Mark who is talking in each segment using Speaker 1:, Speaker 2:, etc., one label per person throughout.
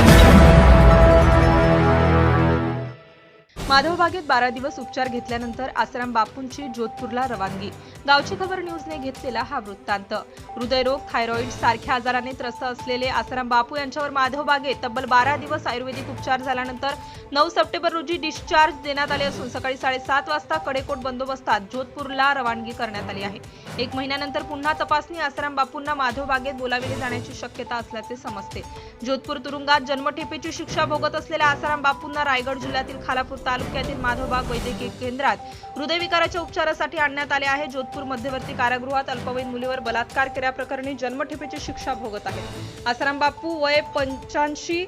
Speaker 1: Thank you. माधवबागेत बारा दिवस उपचार घेतल्यानंतर आसाराम बापूंची जोधपूरला रवानगी. गावची खबर न्यूजने घेतलेला हा वृत्तांत. हृदयरोग थायरॉइड सारख्या आजाराने त्रस्त असलेले आसाराम बापू यांच्यावर माधवबागेत तब्बल बारा दिवस आयुर्वेदिक उपचार झाल्यानंतर नऊ सप्टेंबर रोजी डिस्चार्ज देण्यात आले असून सकाळी साडेसात वाजता कडेकोट बंदोबस्तात जोधपूरला रवानगी करण्यात आली आहे. एक महिन्यानंतर पुन्हा तपासणी आसाराम बापूंना माधवबागेत बोलाविले जाण्याची शक्यता असल्याचे समजते. जोधपूर तुरुंगात जन्मठेपेची शिक्षा भोगत असलेल्या आसाराम बापूंना रायगड जिल्ह्यातील खालापूर तालुक्यातील माधवबाग वैद्यकीय केंद्रात हृदयविकाराच्या उपचारासाठी आणण्यात आले आहे. जोधपूर मध्यवर्ती कारागृहात अल्पवयीन मुलीवर बलात्कार केल्याप्रकरणी जन्मठेपेची शिक्षा भोगत आहे आसाराम बापू वय पंच्याऐंशी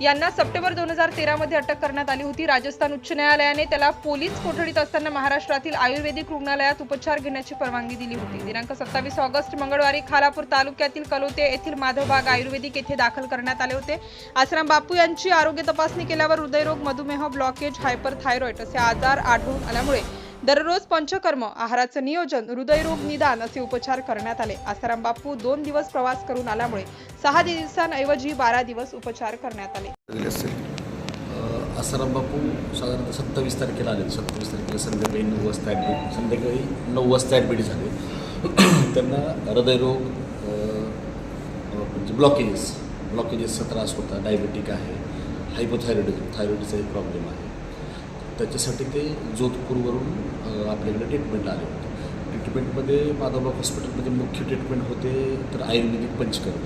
Speaker 1: यांना सप्टेंबर दोन हजार तेरा मध्ये अटक करण्यात आली होती. राजस्थान उच्च न्यायालयाने त्याला पोलीस कोठडीत असताना महाराष्ट्रातील आयुर्वेदिक रुग्णालयात उपचार घेण्याची परवानगी दिली होती. दिनांक सत्तावीस ऑगस्ट मंगळवारी खालापूर तालुक्यातील कलोते येथील माधवबाग आयुर्वेदिक येथे दाखल करण्यात आले होते. आसराम बापू यांची आरोग्य तपासणी केल्यावर हृदयरोग मधुमेह ब्लॉकेज हायपर थायरॉइड असे आजार आढळून आल्यामुळे दररोज पंचकर्म आहाराचं नियोजन हृदयरोग निदान असे उपचार करण्यात आले. आसाराम बापू दोन दिवस प्रवास करून आल्यामुळे सहा दिवसांऐवजी बारा दिवस उपचार करण्यात आले.
Speaker 2: आसाराम बापू साधारणतः सत्तावीस तारखेला आले. सत्तावीस तारखेला संध्याकाळी नऊ वाजता ॲडमिट संध्याकाळी नऊ वाजता ॲडमिट झाले. त्यांना हृदयरोग म्हणजे ब्लॉकेजेस ब्लॉकेजेसचा त्रास होता. डायबेटिक आहे. हायपोथायरॉइड थायरॉइडचा एक प्रॉब्लेम आहे. त्याच्यासाठी ते जोधपूरवरून आपल्याकडे ट्रीटमेंटला आले होते. ट्रीटमेंटमध्ये माधवबाग हॉस्पिटलमध्ये मुख्य ट्रीटमेंट होते तर आयुर्वेदिक पंचकर्म.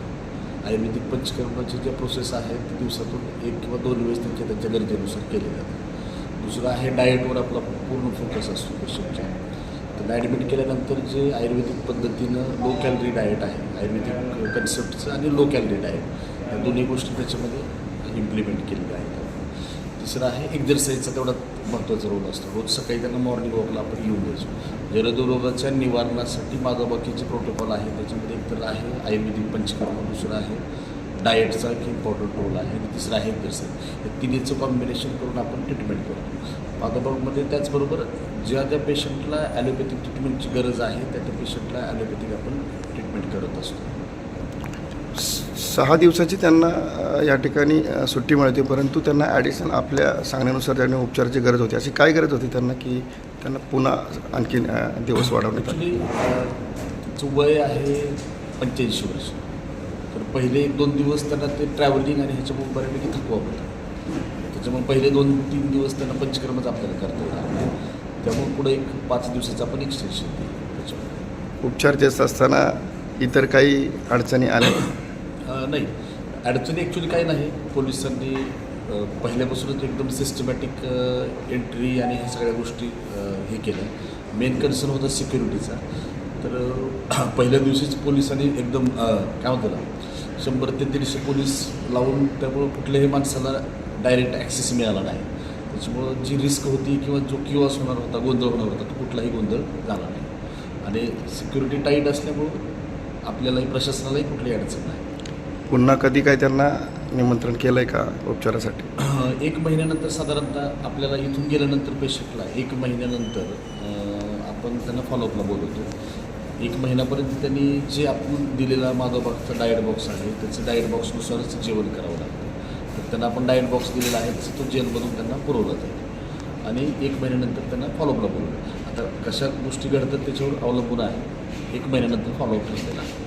Speaker 2: आयुर्वेदिक पंचकर्माची ज्या प्रोसेस आहेत ते दिवसातून एक किंवा दोन वेळेस त्यांच्या त्यांच्या गरजेनुसार केले जातात दुसरं आहे डाएटवर आपला पूर्ण फोकस असतो पेशंटच्या तर ॲडमिट केल्यानंतर जे आयुर्वेदिक पद्धतीनं लो कॅलरी डाएट आहे आयुर्वेदिक कन्सेप्टचं आणि लो कॅलरी डाएट या दोन्ही गोष्टी त्याच्यामध्ये इम्प्लिमेंट केलेल्या आहेत. तिसरं आहे. एक्झरसाईजचा तेवढा महत्त्वाचा रोल असतो. रोज सकाळी त्यांना मॉर्निंग वॉकला आपण येऊन द्यायचो जलदरोगाच्या निवारणासाठी बाकीचे प्रोटोकॉल आहे त्याच्यामध्ये एकतर आहे आयुर्वेदिक पंचकर्म दुसरं आहे डाएटचा एक इम्पॉर्टंट रोल आहे. आणि तिसरं आहे एक्झरसाईज या तिन्हीचं कॉम्बिनेशन करून आपण ट्रीटमेंट करतो. माधवबागमध्ये त्याचबरोबर ज्या ज्या पेशंटला ॲलोपॅथिक ट्रीटमेंटची गरज आहे त्या त्या पेशंटला ॲलोपॅथिक आपण ट्रीटमेंट करत असतो.
Speaker 3: सहा दिवसाची त्यांना या ठिकाणी सुट्टी मिळते. परंतु त्यांना ॲडिशनल आपल्या सांगण्यानुसार त्यांना उपचाराची गरज होती. अशी काय गरज होती त्यांना की त्यांना पुन्हा आणखीन अ, दिवस वाढवण्यात आले?
Speaker 2: त्यांचं वय आहे पंच्याऐंशी वर्ष तर पहिले एक दोन दिवस त्यांना ते ट्रॅव्हलिंग आणि ह्याच्यामुळे बऱ्यापैकी थकवा होता. त्याच्यामुळे पहिले दोन तीन दिवस त्यांना पंचकर्मच आपल्याला करता येणार त्यामुळे पुढे एक पाच दिवसाचं आपण एक्सटेन्शन
Speaker 3: उपचार देत असताना इतर काही अडचणी आल्या?
Speaker 2: नाही. अडचणी ॲक्च्युली काही नाही. पोलिसांनी पहिल्यापासूनच एकदम सिस्टमॅटिक एंट्री आणि ह्या सगळ्या गोष्टी हे केल्या. मेन कन्सर्न होता सिक्युरिटीचा तर पहिल्या दिवशीच पोलिसांनी एकदम काय म्हणतो ना शंभर ते दीडशे पोलीस लावून त्यामुळं कुठल्याही माणसाला डायरेक्ट ॲक्सेस मिळाला नाही. त्याच्यामुळं जी रिस्क होती किंवा जो किवास होणार होता गोंधळ होणार होता तो कुठलाही गोंधळ झाला नाही. आणि सिक्युरिटी टाईट असल्यामुळं आपल्यालाही प्रशासनालाही कुठलीही अडचण नाही.
Speaker 3: पुन्हा कधी काय त्यांना निमंत्रण केलं आहे का उपचारासाठी?
Speaker 2: एक महिन्यानंतर साधारणतः आपल्याला इथून गेल्यानंतर पेशंटला एक महिन्यानंतर आपण त्यांना फॉलोअपला बोलवतो. एक महिन्यापर्यंत त्यांनी जे आपण दिलेला माधवबागचा डाएट बॉक्स आहे त्याचं डाएट बॉक्सनुसारच जेवण करावं लागतं. तर त्यांना आपण डाएट बॉक्स दिलेला आहे तसं तो जेलमधून त्यांना पुरवला जाईल आणि एक महिन्यानंतर त्यांना फॉलोअपला बोलवलं आता कशा गोष्टी घडतात त्याच्यावर अवलंबून आहे एक महिन्यानंतर फॉलोअप घेतलेला आहे